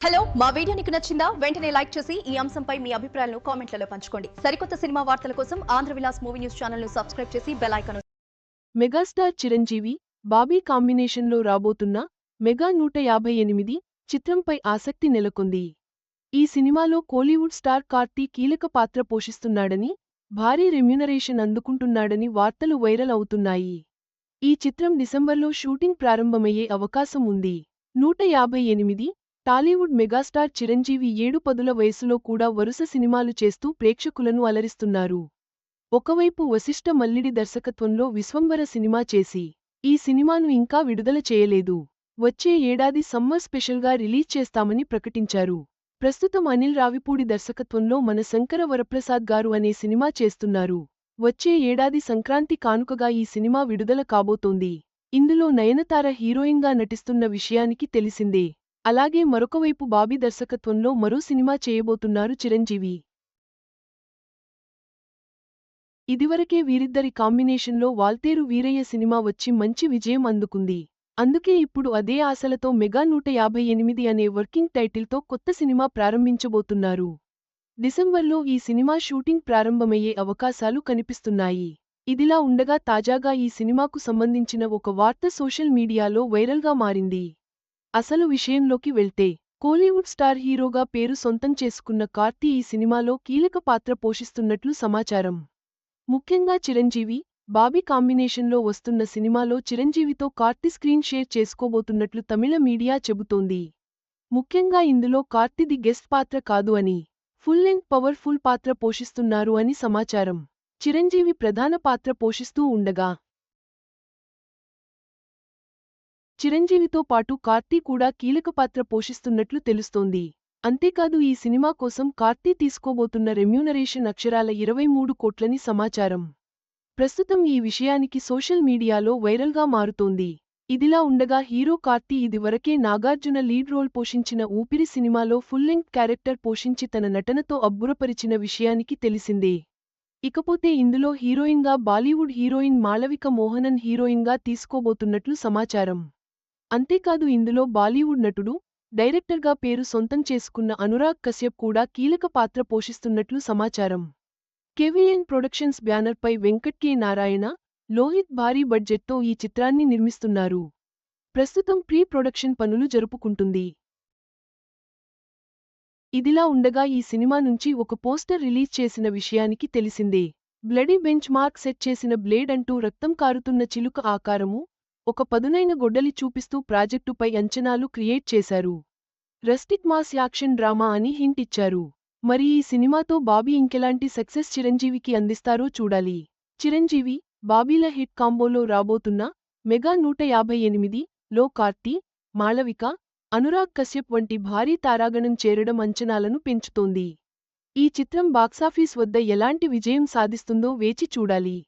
Hello మా video నీకు నచ్చిందా? వెంటనే లైక్ చేసి ఈ అంశంపై మీ అభిప్రాయాలను కామెంట్లలో పంచుకోండి. సరికొత్త సినిమా వార్తల కోసం ఆంధ్ర విలాస్ మూవీ న్యూస్ ఛానల్ను సబ్స్క్రైబ్ చేసి bell icon megastar Chiranjeevi Bobby కాంబినేషన్లో రాబోతున్న మెగా నూట యాభై ఎనిమిది చిత్రంపై ఆసక్తి నెలకొంది. ఈ సినిమాలో కోలీవుడ్ స్టార్ కార్తీ కీలక పాత్ర పోషిస్తున్నాడని భారీ రెమ్యునరేషన్ అందుకుంటున్నాడని వార్తలు వైరల్ అవుతున్నాయి. ఈ చిత్రం డిసెంబర్లో షూటింగ్ ప్రారంభమయ్యే అవకాశం ఉంది. నూట యాభై ఎనిమిది టాలీవుడ్ మెగాస్టార్ చిరంజీవి ఏడు పదుల వయసులో కూడా వరుస సినిమాలు చేస్తూ ప్రేక్షకులను అలరిస్తున్నారు. ఒకవైపు వశిష్ఠ మల్లిడి దర్శకత్వంలో విశ్వంబర సినిమా చేసి ఈ సినిమాను ఇంకా విడుదల చేయలేదు. వచ్చే ఏడాది సమ్మర్ స్పెషల్గా రిలీజ్ చేస్తామని ప్రకటించారు. ప్రస్తుతం అనిల్ రావిపూడి దర్శకత్వంలో మన శంకర వరప్రసాద్ గారు అనే సినిమా చేస్తున్నారు. వచ్చే ఏడాది సంక్రాంతి కానుకగా ఈ సినిమా విడుదల కాబోతోంది. ఇందులో నయనతార హీరోయిన్గా నటిస్తున్న విషయానికి తెలిసిందే. అలాగే మరొకవైపు బాబీ దర్శకత్వంలో మరో సినిమా చేయబోతున్నారు చిరంజీవి. ఇదివరకే వీరిద్దరి కాంబినేషన్లో వాల్తేరు వీరయ్య సినిమా వచ్చి మంచి విజయం అందుకుంది. అందుకే ఇప్పుడు అదే ఆశలతో మెగా నూట యాభై ఎనిమిది అనే వర్కింగ్ టైటిల్తో కొత్త సినిమా ప్రారంభించబోతున్నారు. డిసెంబర్లో ఈ సినిమా షూటింగ్ ప్రారంభమయ్యే అవకాశాలు కనిపిస్తున్నాయి. ఇదిలా ఉండగా తాజాగా ఈ సినిమాకు సంబంధించిన ఒక వార్త సోషల్ మీడియాలో వైరల్గా మారింది. అసలు విషయంలోకి వెళ్తే కోలీవుడ్ స్టార్ హీరోగా పేరు సొంతం చేసుకున్న కార్తీ ఈ సినిమాలో కీలక పాత్ర పోషిస్తున్నట్లు సమాచారం. ముఖ్యంగా చిరంజీవి బాబీ కాంబినేషన్లో వస్తున్న సినిమాలో చిరంజీవితో కార్తీ స్క్రీన్ షేర్ చేసుకోబోతున్నట్లు తమిళ మీడియా చెబుతోంది. ముఖ్యంగా ఇందులో కార్తీది గెస్ట్ పాత్ర కాదు అని ఫుల్ లెంగ్ పవర్ఫుల్ పాత్ర పోషిస్తున్నారు అని సమాచారం. చిరంజీవి ప్రధాన పాత్ర పోషిస్తూ ఉండగా చిరంజీవితో పాటు కార్తీ కూడా కీలక పాత్ర పోషిస్తున్నట్లు తెలుస్తోంది. అంతేకాదు ఈ సినిమా కోసం కార్తీ తీసుకోబోతున్న రెమ్యూనరేషన్ అక్షరాల ఇరవై మూడు కోట్లని సమాచారం. ప్రస్తుతం ఈ విషయానికి సోషల్ మీడియాలో వైరల్గా మారుతోంది. ఇదిలా ఉండగా హీరో కార్తీ ఇదివరకే నాగార్జున లీడ్ రోల్ పోషించిన ఊపిరి సినిమాలో ఫుల్ లెంగ్త్ క్యారెక్టర్ పోషించి తన నటనతో అబ్బురపరిచిన విషయానికి తెలిసిందే. ఇకపోతే ఇందులో హీరోయిన్గా బాలీవుడ్ హీరోయిన్ మాళవిక మోహనన్ హీరోయిన్గా తీసుకోబోతున్నట్లు సమాచారం. అంతేకాదు ఇందులో బాలీవుడ్ నటుడు డైరెక్టర్గా పేరు సొంతం చేసుకున్న అనురాగ్ కశ్యప్ కూడా కీలక పాత్ర పోషిస్తున్నట్లు సమాచారం. కెవిఎన్ ప్రొడక్షన్స్ బ్యానర్పై వెంకట్ కె. నారాయణ లోహిత్ భారీ బడ్జెట్తో ఈ చిత్రాన్ని నిర్మిస్తున్నారు. ప్రస్తుతం ప్రీ ప్రొడక్షన్ పనులు జరుపుకుంటుంది. ఇదిలా ఉండగా ఈ సినిమా నుంచి ఒక పోస్టర్ రిలీజ్ చేసిన విషయానికి తెలిసిందే. బ్లడీ బెంచ్ మార్క్ సెట్ చేసిన బ్లేడ్ అంటూ రక్తం కారుతున్న చిలుక ఆకారము ఒక పదునైన గొడ్డలి చూపిస్తూ ప్రాజెక్టుపై అంచనాలు క్రియేట్ చేశారు. రస్టిక్ మాస్ యాక్షన్ డ్రామా అని హింట్ ఇచ్చారు. మరి ఈ సినిమాతో బాబీ ఇంకెలాంటి సక్సెస్ చిరంజీవికి అందిస్తారో చూడాలి. చిరంజీవి బాబీల హిట్ కాంబోలో రాబోతున్న మెగా నూట యాభై ఎనిమిది లో కార్తీ మాళవిక అనురాగ్ కశ్యప్ వంటి భారీ తారాగణం చేరడం అంచనాలను పెంచుతోంది. ఈ చిత్రం బాక్సాఫీస్ వద్ద ఎలాంటి విజయం సాధిస్తుందో వేచి చూడాలి.